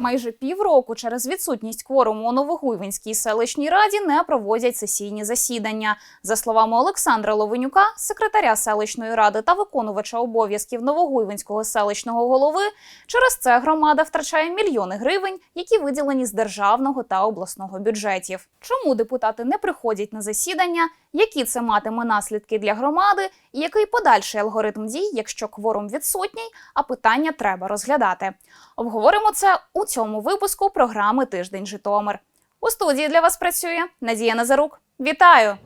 Майже півроку через відсутність кворуму у Новогуйвинській селищній раді не проводять сесійні засідання. За словами Олександра Ловенюка, секретаря селищної ради та виконувача обов'язків Новогуйвинського селищного голови, через це громада втрачає мільйони гривень, які виділені з державного та обласного бюджетів. Чому депутати не приходять на засідання? Які це матиме наслідки для громади, і який подальший алгоритм дій, якщо кворум відсутній, а питання треба розглядати? Обговоримо це у цьому випуску програми Тиждень Житомир. У студії для вас працює Надія Назарук. Вітаю!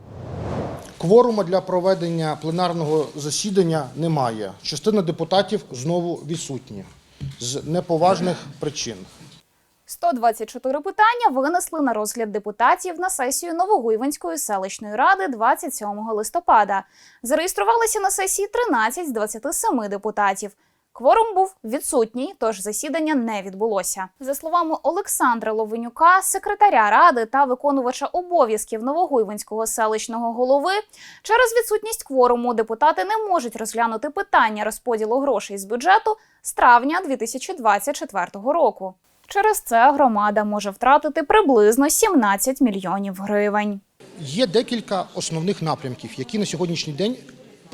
Кворума для проведення пленарного засідання немає. Частина депутатів знову відсутні з неповажних причин. 124 питання винесли на розгляд депутатів на сесію Новогуйвинської селищної ради 27 листопада. Зареєструвалися на сесії 13 з 27 депутатів. Кворум був відсутній, тож засідання не відбулося. За словами Олександра Ловенюка, секретаря ради та виконувача обов'язків Новогуйвинського селищного голови, через відсутність кворуму депутати не можуть розглянути питання розподілу грошей з бюджету з травня 2024 року. Через це громада може втратити приблизно 17 мільйонів гривень. Є декілька основних напрямків, які на сьогоднішній день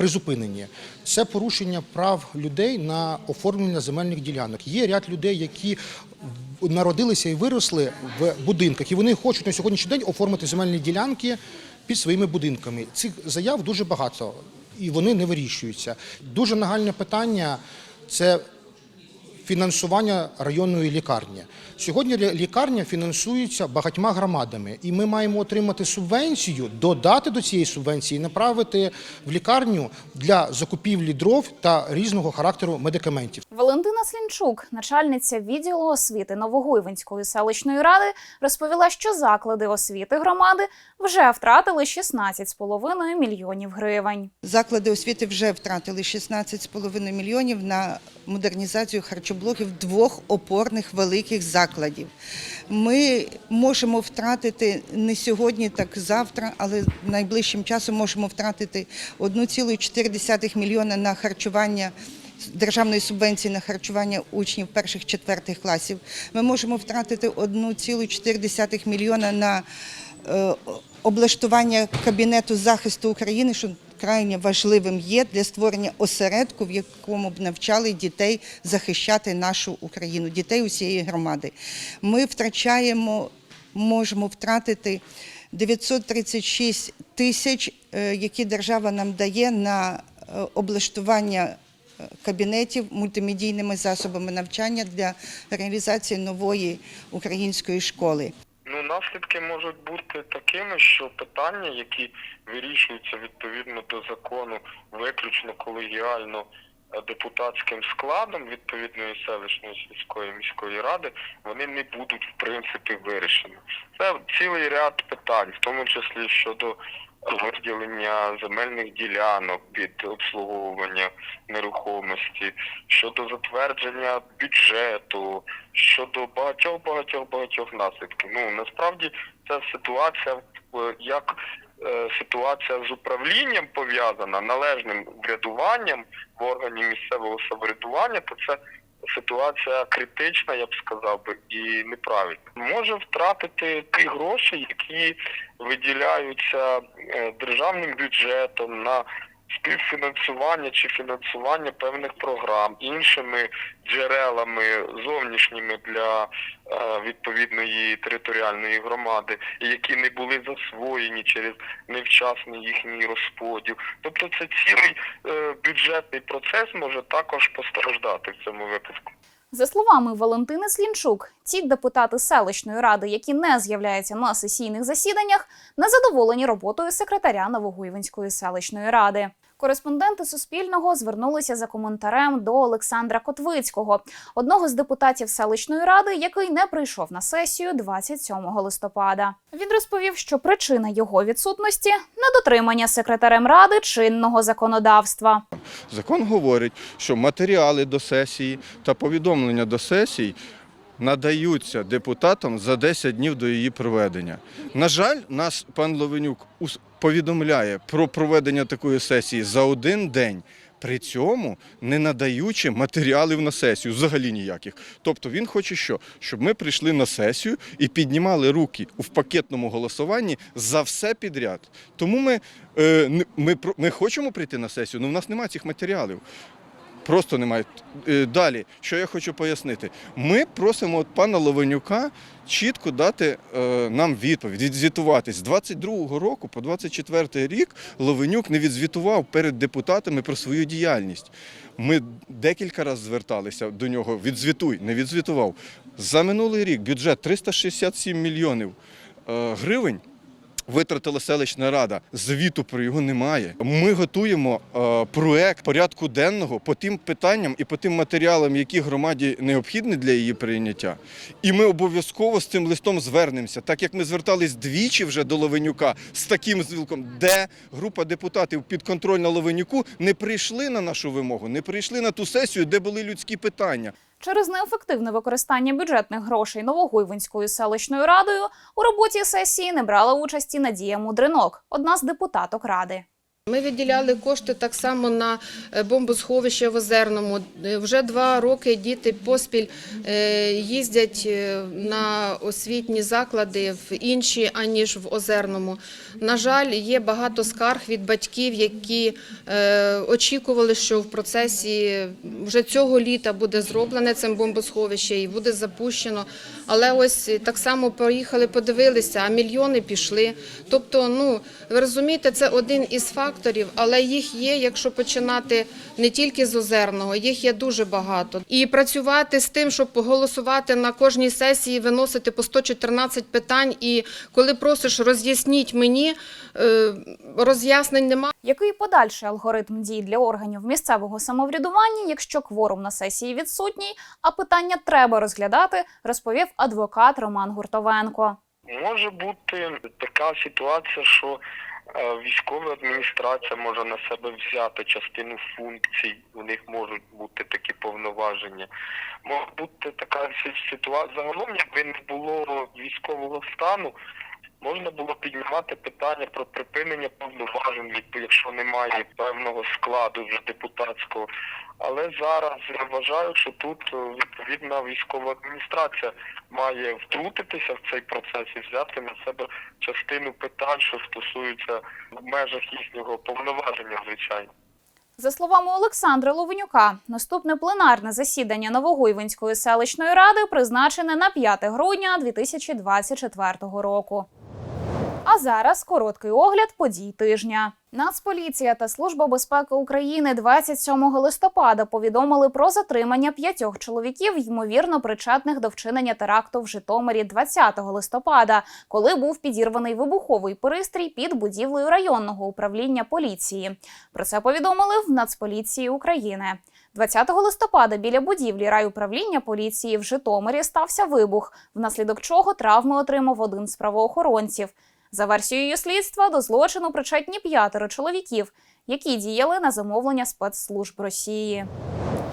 призупинені. Це порушення прав людей на оформлення земельних ділянок. Є ряд людей, які народилися і виросли в будинках, і вони хочуть на сьогоднішній день оформити земельні ділянки під своїми будинками. Цих заяв дуже багато, і вони не вирішуються. Дуже нагальне питання це фінансування районної лікарні. Сьогодні лі- лікарня фінансується багатьма громадами, і ми маємо отримати субвенцію, додати до цієї субвенції, направити в лікарню для закупівлі дров та різного характеру медикаментів. Валентина Слінчук, начальниця відділу освіти Новогуйвинської селищної ради, розповіла, що заклади освіти громади вже втратили 16,5 мільйонів гривень. Заклади освіти вже втратили 16,5 мільйонів на модернізацію харчоблоків двох опорних великих закладів. Ми можемо втратити не сьогодні, так завтра, але найближчим часом можемо втратити 1,4 мільйона на харчування. Державної субвенції на харчування учнів перших четвертих класів. Ми можемо втратити 1,4 мільйона на е, облаштування кабінету захисту України, що крайне важливим є для створення осередку, в якому б навчали дітей захищати нашу Україну, дітей усієї громади. Ми втрачаємо, можемо втратити 936 тисяч, е, які держава нам дає на е, облаштування кабінетів мультимедійними засобами навчання для реалізації нової української школи. Ну, наслідки можуть бути такими, що питання, які вирішуються відповідно до закону, виключно колегіально е, депутатським складом відповідної селищної сільської міської ради, вони не будуть в принципі вирішені. Це цілий ряд питань, в тому числі щодо виділення земельних ділянок під обслуговування нерухомості, щодо затвердження бюджету, щодо багатьох багатьох багатьох наслідків. Ну насправді ця ситуація е, як е, ситуація з управлінням пов'язана належним врядуванням в органі місцевого самоврядування, то це ситуація критична, я б сказав би, і неправильна. Може втратити ті гроші, які виділяються е, державним бюджетом на співфінансування чи фінансування певних програм іншими джерелами зовнішніми для е, відповідної територіальної громади, які не були засвоєні через невчасний їхній розподіл. Тобто це цілий е, бюджетний процес може також постраждати в цьому випадку. За словами Валентини Слінчук, ті депутати селищної ради, які не з'являються на сесійних засіданнях, незадоволені роботою секретаря Новогуйвинської селищної ради. Кореспонденти Суспільного звернулися за коментарем до Олександра Котвицького, одного з депутатів селищної ради, який не прийшов на сесію 27 листопада. Він розповів, що причина його відсутності недотримання секретарем ради чинного законодавства. Закон говорить, що матеріали до сесії та повідомлення до сесій надаються депутатам за 10 днів до її проведення. На жаль, нас пан Ловенюк повідомляє про проведення такої сесії за один день. При цьому не надаючи матеріалів на сесію, взагалі ніяких. Тобто він хоче що? Щоб ми прийшли на сесію і піднімали руки в пакетному голосуванні за все підряд. Тому ми, е, ми, ми хочемо прийти на сесію, але в нас немає цих матеріалів. Просто немає. Е, Далі, що я хочу пояснити, ми просимо от пана Ловенюка чітко дати е, нам відповідь, відзвітуватись. З 22-го року по 24-й рік Ловенюк не відзвітував перед депутатами про свою діяльність. Ми декілька разів зверталися до нього. Відзвітуй, не відзвітував. За минулий рік бюджет 367 мільйонів е, гривень витратила селищна рада. Звіту про його немає. Ми готуємо е, проект порядку денного по тим питанням і по тим матеріалам, які громаді необхідні для її прийняття. І ми обов'язково з цим листом звернемося, так як ми звертались двічі вже до Ловенюка з таким звілком, де група депутатів підконтрольна Ловенюку не прийшли на нашу вимогу, не прийшли на ту сесію, де були людські питання. Через неефективне використання бюджетних грошей Новогуйвинською селищною радою у роботі сесії не брала участі Надія Мудринок, одна з депутаток ради. Ми виділяли кошти так само на е, бомбосховище в Озерному. Е, Вже два роки діти поспіль е, їздять на освітні заклади в інші, аніж в Озерному. На жаль, є багато скарг від батьків, які очікували, що в процесі вже цього літа буде зроблене це бомбосховище і буде запущено. Але ось так само поїхали, подивилися, а мільйони пішли. Тобто, ну ви розумієте, це один із факторів, але їх є, якщо починати не тільки з озерного, їх є дуже багато. І працювати з тим, щоб голосувати на кожній сесії, виносити по 114 питань. І коли просиш роз'ясніть мені, е, роз'яснень немає. Який подальший алгоритм дій для органів місцевого самоврядування, якщо кворум на сесії відсутній, а питання треба розглядати, розповів адвокат Роман Гуртовенко. Може бути така ситуація, що військова адміністрація може на себе взяти частину функцій, у них можуть бути такі повноваження. Може бути така ситуація загалом, якби не було військового стану, можна було піднімати питання про припинення повноважень, якщо немає певного складу вже депутатського. Але зараз я вважаю, що тут е, відповідна військова адміністрація має втрутитися в цей процес і взяти на себе частину питань, що стосуються в межах їхнього повноваження, звичайно. За словами Олександра Ловенюка, наступне пленарне засідання Новогуйвинської селищної ради призначене на 5 грудня 2024 року. А зараз короткий огляд подій тижня. Нацполіція та Служба безпеки України 27 листопада повідомили про затримання п'ятьох чоловіків, ймовірно причетних до вчинення теракту в Житомирі 20 листопада, коли був підірваний вибуховий пристрій під будівлею районного управління поліції. Про це повідомили в Нацполіції України. 20 листопада біля будівлі райуправління поліції в Житомирі стався вибух, внаслідок чого травми отримав один з правоохоронців. За версією слідства, до злочину причетні п'ятеро чоловіків, які діяли на замовлення спецслужб Росії.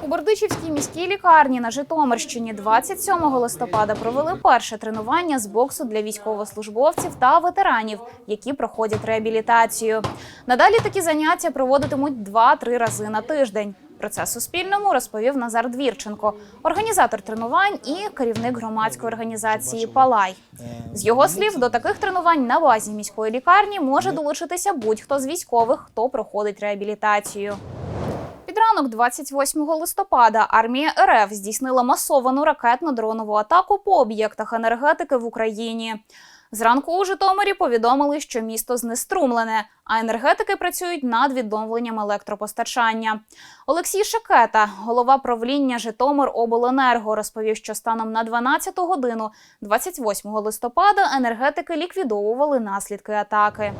У Бердичівській міській лікарні на Житомирщині 27 листопада провели перше тренування з боксу для військовослужбовців та ветеранів, які проходять реабілітацію. Надалі такі заняття проводитимуть 2-3 рази на тиждень. Про це Суспільному розповів Назар Двірченко, організатор тренувань і керівник громадської організації Палай. З його слів, до таких тренувань на базі міської лікарні може долучитися будь-хто з військових, хто проходить реабілітацію. Під ранок 28 листопада армія РФ здійснила масовану ракетно-дронову атаку по об'єктах енергетики в Україні. Зранку у Житомирі повідомили, що місто знеструмлене, а енергетики працюють над відновленням електропостачання. Олексій Шекета, голова правління Житомиробленерго, розповів, що станом на 12 годину 28 листопада енергетики ліквідовували наслідки атаки.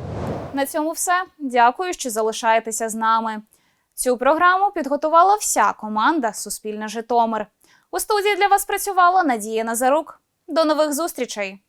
На цьому все. Дякую, що залишаєтеся з нами. Цю програму підготувала вся команда Суспільне Житомир. У студії для вас працювала Надія Назарук. До нових зустрічей!